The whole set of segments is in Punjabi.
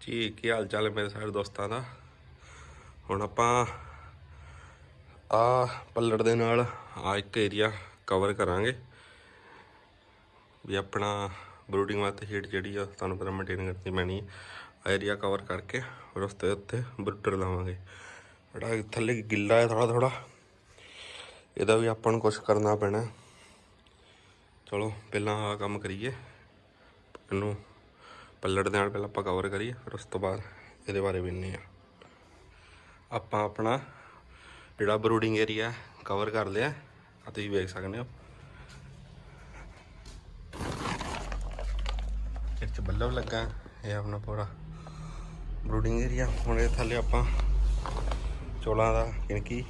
ਜੀ, ਕੀ ਹਾਲ ਚਾਲ ਹੈ ਮੇਰੇ ਸਾਰੇ ਦੋਸਤਾਂ ਦਾ? ਹੁਣ ਆਪਾਂ ਆ ਪੱਲੜ ਦੇ ਨਾਲ ਆ ਇੱਕ ਏਰੀਆ ਕਵਰ ਕਰਾਂਗੇ। ਵੀ ਆਪਣਾ ਬਰੂਡਿੰਗ ਵਾਸਤੇ ਹੀਟ ਜਿਹੜੀ ਆ, ਤੁਹਾਨੂੰ ਪਤਾ ਮੇਨਟੇਨ ਕਰਨੀ ਪੈਣੀ ਹੈ ਏਰੀਆ ਕਵਰ ਕਰਕੇ ਫਿਰ ਉਸ ਤੇ ਉੱਤੇ ਬਰੂਟਰ ਲਾਵਾਂਗੇ। ਜਿਹੜਾ ਥੱਲੇ ਗਿੱਲਾ ਹੈ ਥੋੜਾ ਥੋੜਾ ਇਹਦਾ ਵੀ ਆਪਾਂ ਨੂੰ ਕੁਝ ਕਰਨਾ ਪੈਣਾ। ਚਲੋ, ਪਹਿਲਾਂ ਆ ਕੰਮ ਕਰੀਏ। ਇਹਨੂੰ ਪੱਲੜ ਦੇ ਨਾਲ ਪਹਿਲਾਂ ਆਪਾਂ ਕਵਰ ਕਰੀਏ, ਫਿਰ ਉਸ ਤੋਂ ਬਾਅਦ ਇਹਦੇ ਬਾਰੇ ਵੀ ਆ ਆਪਾਂ ਆਪਣਾ ਜਿਹੜਾ ਬਰੂਡਿੰਗ ਏਰੀਆ ਕਵਰ ਕਰ ਲਿਆ ਆ ਤੁਸੀਂ ਵੇਖ ਸਕਦੇ ਹੋ। ਇਹ ਬੱਲਬ ਲੱਗਾ, ਇਹ ਆਪਣਾ ਪੂਰਾ ਬਰੂਡਿੰਗ ਏਰੀਆ ਹੁਣ ਇਹ ਥੱਲੇ ਆਪਾਂ ਚੋਲਾਂ ਦਾ ਕਿਣਕੀ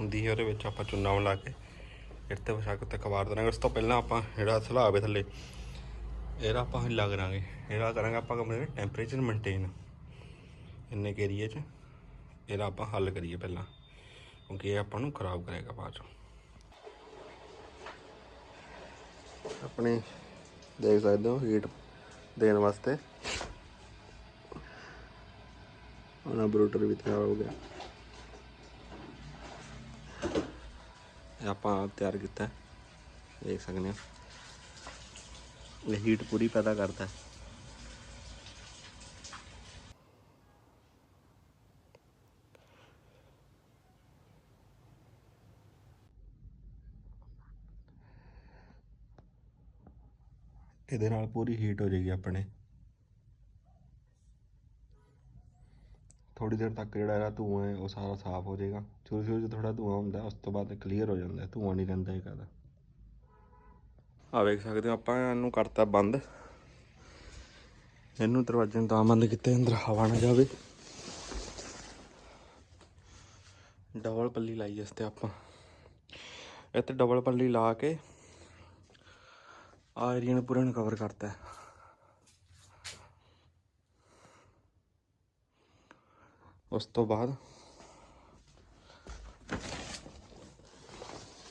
ਹੁੰਦੀ ਹੈ ਉਹਦੇ ਵਿੱਚ ਆਪਾਂ ਚੁੰਨਾ ਮਿਲਾ ਕੇ ਇੱਥੇ ਵਿਛਾ ਕੇ ਉੱਤੇ ਕਵਾਰ ਦੇਣਾ। ਉਸ ਤੋਂ ਪਹਿਲਾਂ ਆਪਾਂ ਜਿਹੜਾ ਸਲਾਬ ਹੈ ਥੱਲੇ ਇਹਦਾ ਆਪਾਂ ਹਿੱਲਾ ਕਰਾਂਗੇ ਇਹਦਾ ਕਰਾਂਗੇ ਆਪਾਂ ਕਮਰੇ ਦਾ ਟੈਂਪਰੇਚਰ ਮੇਨਟੇਨ ਇੰਨੇ ਕੁ ਏਰੀਏ 'ਚ ਇਹਦਾ ਆਪਾਂ ਹੱਲ ਕਰੀਏ ਪਹਿਲਾਂ, ਕਿਉਂਕਿ ਇਹ ਆਪਾਂ ਨੂੰ ਖਰਾਬ ਕਰੇਗਾ ਬਾਅਦ 'ਚੋਂ। ਆਪਣੇ ਦੇਖ ਸਕਦੇ ਹੋ ਹੀਟ ਦੇਣ ਵਾਸਤੇ। ਉਹਨਾਂ ਬਰੂਟਰ ਵੀ ਤਿਆਰ ਹੋ ਗਿਆ। ਇਹ ਆਪਾਂ ਤਿਆਰ ਕੀਤਾ। ਦੇਖ ਸਕਦੇ ਹੋ। ਇਹ ਹੀਟ ਪੂਰੀ ਪੈਦਾ ਕਰਦਾ। ਹੈ ਇਹਦੇ ਨਾਲ ਪੂਰੀ ਹੀਟ ਹੋ ਜਾਏਗੀ ਆਪਣੇ। ਥੋੜੀ ਦੇਰ ਤੱਕ ਜਿਹੜਾ ਇਹਦਾ ਧੂਆਂ ਹੈ ਉਹ ਸਾਰਾ ਸਾਫ਼ ਹੋ ਜਾਏਗਾ। ਸ਼ੁਰੂ ਸ਼ੁਰੂ 'ਚ ਥੋੜਾ ਧੂਆਂ ਹੁੰਦਾ ਉਸ ਤੋਂ ਬਾਅਦ ਕਲੀਅਰ ਹੋ ਜਾਂਦਾ ਹੈ, ਧੂਆਂ ਨਹੀਂ ਰਹਿੰਦਾ ਹੈਗਾ ਇਹਦਾ। ਆ ਵੇਖ ਸਕਦੇ ਹੋ, ਆਪਾਂ ਇਹਨੂੰ ਕਰਤਾ ਬੰਦ। ਇਹਨੂੰ ਦਰਵਾਜ਼ੇ ਨੂੰ ਤਾਂ ਬੰਦ ਕੀਤੇ, ਅੰਦਰ ਹਵਾ ਨਾ ਜਾਵੇ। ਡਬਲ ਪੱਲੀ ਲਾਈ ਇਸ ਤੇ ਆਪਾਂ। ਇੱਥੇ ਡਬਲ ਪੱਲੀ ਲਾ ਕੇ ਆ ਏਰੀਆ ਨੂੰ ਪੂਰਾ ਨੂੰ ਕਵਰ ਕਰਤਾ ਹੈ। ਉਸ ਤੋਂ ਬਾਅਦ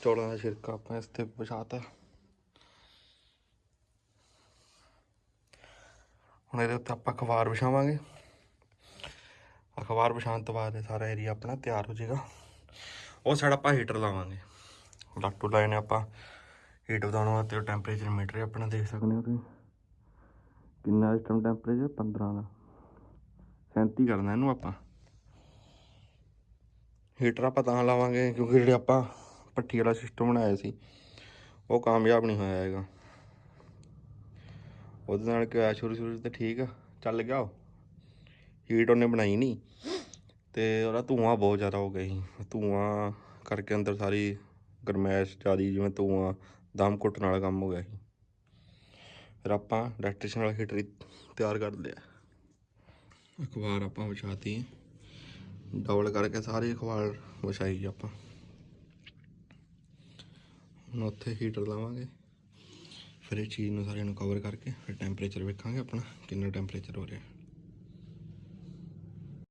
ਚੌਲਾਂ ਦਾ ਛਿਲਕਾ ਆਪਾਂ ਇਸ ਤੇ ਵਿਛਾਤਾ ਹੁਣ ਇਹਦੇ ਉੱਤੇ ਆਪਾਂ ਅਖਬਾਰ ਵਿਛਾਵਾਂਗੇ। ਅਖਬਾਰ ਵਿਛਾਉਣ ਤੋਂ ਬਾਅਦ ਇਹ ਸਾਰਾ ਏਰੀਆ ਆਪਣਾ ਤਿਆਰ ਹੋ ਜਾਏਗਾ। ਉਹ ਸਾਈਡ ਆਪਾਂ ਹੀਟਰ ਲਾਵਾਂਗੇ। ਲਾਟੂ ਲਾਏ ਨੇ ਆਪਾਂ ਹੀਟ ਵਧਾਉਣ ਵਾਸਤੇ ਟੈਂਪਰੇਚਰ ਮੀਟਰ ਆਪਣਾ ਦੇਖ ਸਕਦੇ ਹੋ ਤੁਸੀਂ। ਕਿੰਨਾ ਇਸ ਟਾਈਮ ਟੈਂਪਰੇਚਰ 15 ਦਾ। 37 ਕਰਨਾ ਇਹਨੂੰ ਆਪਾਂ। ਹੀਟਰ ਆਪਾਂ ਤਾਂ ਲਾਵਾਂਗੇ ਕਿਉਂਕਿ ਜਿਹੜੇ ਆਪਾਂ ਪੱਠੀ ਵਾਲਾ ਸਿਸਟਮ ਬਣਾਇਆ ਸੀ, ਉਹ ਕਾਮਯਾਬ ਨਹੀਂ ਹੋਇਆ ਹੈਗਾ। ਉਹਦੇ ਨਾਲ ਕਿ ਹੋਇਆ ਸ਼ੁਰੂ ਸ਼ੁਰੂ 'ਚ ਤਾਂ ਠੀਕ ਆ, ਚੱਲ ਗਿਆ ਉਹ। ਹੀਟ ਉਹਨੇ ਬਣਾਈ ਨਹੀਂ ਤੇ ਉਹਦਾ ਧੂਆਂ ਬਹੁਤ ਜ਼ਿਆਦਾ ਹੋ ਗਿਆ ਸੀ। ਧੂਆਂ ਕਰਕੇ ਅੰਦਰ ਸਾਰੀ ਗਰਮੈਸ਼ ਜ਼ਿਆਦੀ, ਜਿਵੇਂ ਧੂਆਂ, ਦਮ ਘੁੱਟਣ ਵਾਲਾ ਕੰਮ ਹੋ ਗਿਆ ਸੀ। ਫਿਰ ਆਪਾਂ ਇਲੈਕਟ੍ਰੀਸ਼ਨ ਵਾਲਾ ਹੀਟਰ ਤਿਆਰ ਕਰ ਲਿਆ। ਅਖਬਾਰ ਆਪਾਂ ਵਿਛਾਤੀ। ਡਬਲ ਕਰਕੇ ਸਾਰੀ ਅਖਬਾਰ ਵਿਛਾਈ ਆਪਾਂ। ਹੁਣ ਉੱਥੇ ਹੀਟਰ ਲਾਵਾਂਗੇ। ਫਿਰ ਇਹ ਚੀਜ਼ ਨੂੰ ਸਾਰਿਆਂ ਨੂੰ ਕਵਰ ਕਰਕੇ, ਫਿਰ ਟੈਂਪਰੇਚਰ ਵੇਖਾਂਗੇ ਆਪਣਾ, ਕਿੰਨਾ ਟੈਂਪਰੇਚਰ ਹੋ ਰਿਹਾ।